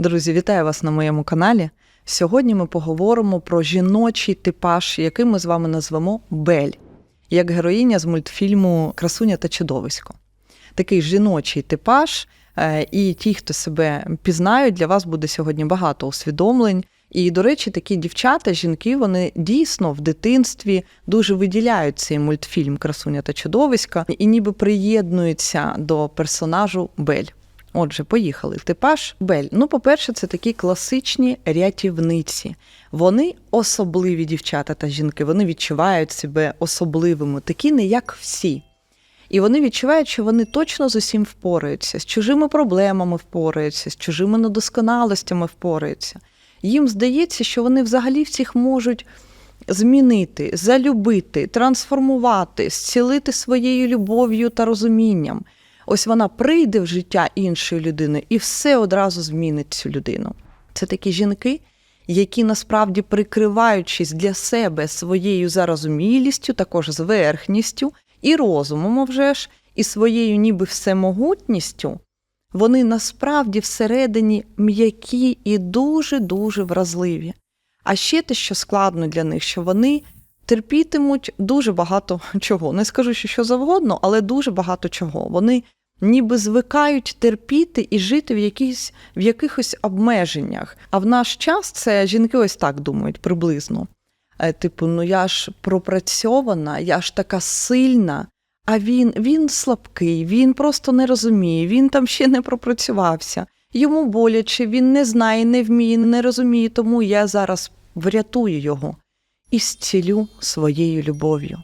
Друзі, вітаю вас на моєму каналі. Сьогодні ми поговоримо про жіночий типаж, який ми з вами назвемо Бель, як героїня з мультфільму Красуня та чудовисько. Такий жіночий типаж, е, і ті, хто себе пізнають, для вас буде сьогодні багато усвідомлень. І, до речі, такі дівчата, жінки, вони дійсно в дитинстві дуже виділяють цей мультфільм Красуня та чудовиська і ніби приєднуються до персонажу Бель. Отже, поїхали. Типаж Бель. Ну, по-перше, це такі класичні рятівниці. Вони особливі дівчата та жінки. Вони відчувають себе особливими, такі не як всі. І вони відчувають, що вони точно з усім впораються, з чужими проблемами впораються, з чужими недосконалостями впораються. Їм здається, що вони взагалі всіх можуть змінити, залюбити, трансформувати, зцілити своєю любов'ю та розумінням. Ось вона прийде в життя іншої людини і все одразу змінить цю людину. Це такі жінки, які насправді прикриваючись для себе своєю зарозумілістю, також зверхністю і розумом, вже ж, і своєю ніби всемогутністю, вони насправді всередині м'які і дуже-дуже вразливі. А ще те, що складно для них, що вони терпітимуть дуже багато чого. Не скажу, що що завгодно, але дуже багато чого. Вони ніби звикають терпіти і жити в, якісь, в якихось обмеженнях. А в наш час це жінки ось так думають приблизно. Е, Типу, ну я ж пропрацьована, я ж така сильна, а він, він слабкий, він просто не розуміє, він там ще не пропрацювався. Йому боляче, він не знає, не вміє, не розуміє, тому я зараз врятую його і зцілю своєю любов'ю.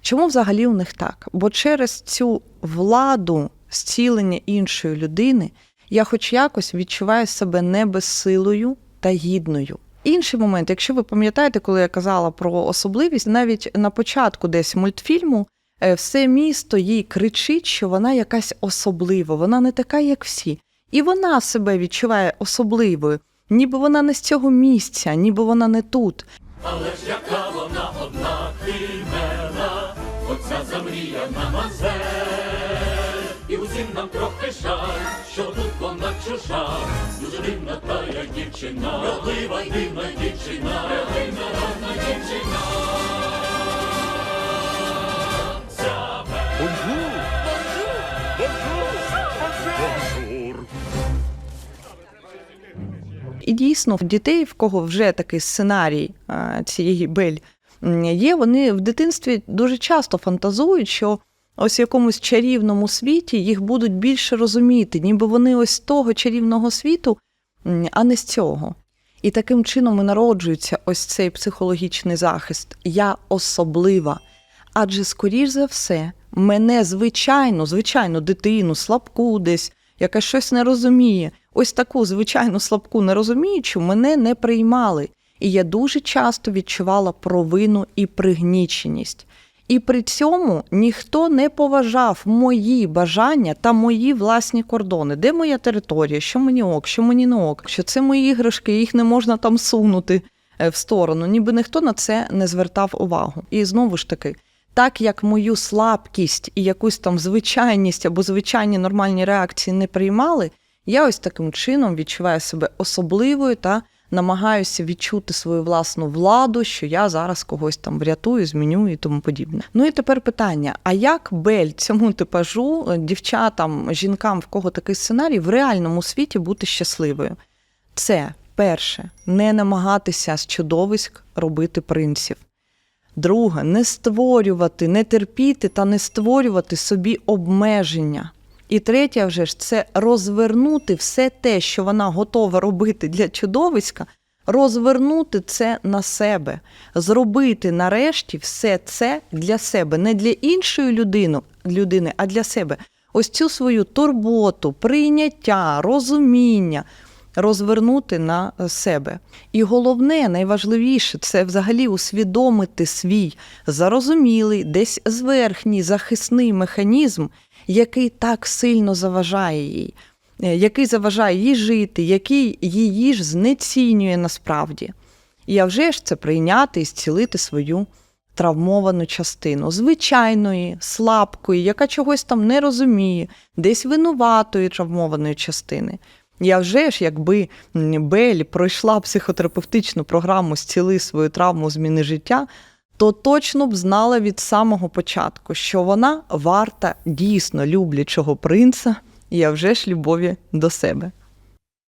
Чому взагалі у них так? Бо через цю владу зцілення іншої людини я хоч якось відчуваю себе не безсилою та гідною. Інший момент, якщо ви пам'ятаєте, коли я казала про особливість, навіть на початку десь мультфільму е, все місто їй кричить, що вона якась особлива, вона не така, як всі. І вона себе відчуває особливою, ніби вона не з цього місця, ніби вона не тут. Але ж яка вона одна химера, оця замріяна мазель. І нам трохи жаль, що тут вона чужа, дуже дивна тая дівчина, родлива дивна дівчина, дивна гарна дівчина. І дійсно, в дітей, в кого вже такий сценарій цієї бель є, вони в дитинстві дуже часто фантазують, що ось в якомусь чарівному світі їх будуть більше розуміти, ніби вони ось з того чарівного світу, а не з цього. І таким чином і народжується ось цей психологічний захист. Я особлива. Адже, скоріш за все, мене звичайно, звичайно, дитину, слабку десь, яка щось не розуміє. Ось таку звичайну слабку нерозуміючу мене не приймали. І я дуже часто відчувала провину і пригніченість. І при цьому ніхто не поважав мої бажання та мої власні кордони. Де моя територія, що мені ок, що мені не ок, що це мої іграшки, їх не можна там сунути е, в сторону. Ніби ніхто на це не звертав увагу. І знову ж таки, так як мою слабкість і якусь там звичайність або звичайні нормальні реакції не приймали, я ось таким чином відчуваю себе особливою та намагаюся відчути свою власну владу, що я зараз когось там врятую, зміню і тому подібне. Ну і тепер питання: а як Бель цьому типажу, е, дівчатам, жінкам, в кого такий сценарій, в реальному світі бути щасливою? Це перше, не намагатися з чудовиськ робити принців. Друге, не створювати, не терпіти та не створювати собі обмеження. І третє, вже ж це розвернути все те, що вона готова робити для чудовиська, розвернути це на себе, зробити нарешті все це для себе, не для іншої людини, людини, а для себе. Ось цю свою турботу, прийняття, розуміння розвернути на себе. І головне, найважливіше, це взагалі усвідомити свій зарозумілий, десь зверхній захисний механізм, який так сильно заважає їй, е, який заважає їй жити, який її ж знецінює насправді. І а вже ж це прийняти і зцілити свою травмовану частину, звичайної, слабкої, яка чогось там не розуміє, десь винуватої травмованої частини. Я вже ж, якби Бель пройшла психотерапевтичну програму Зціли свою травму зміни життя, то точно б знала від самого початку, що вона варта дійсно люблячого принца, і я вже ж любові до себе.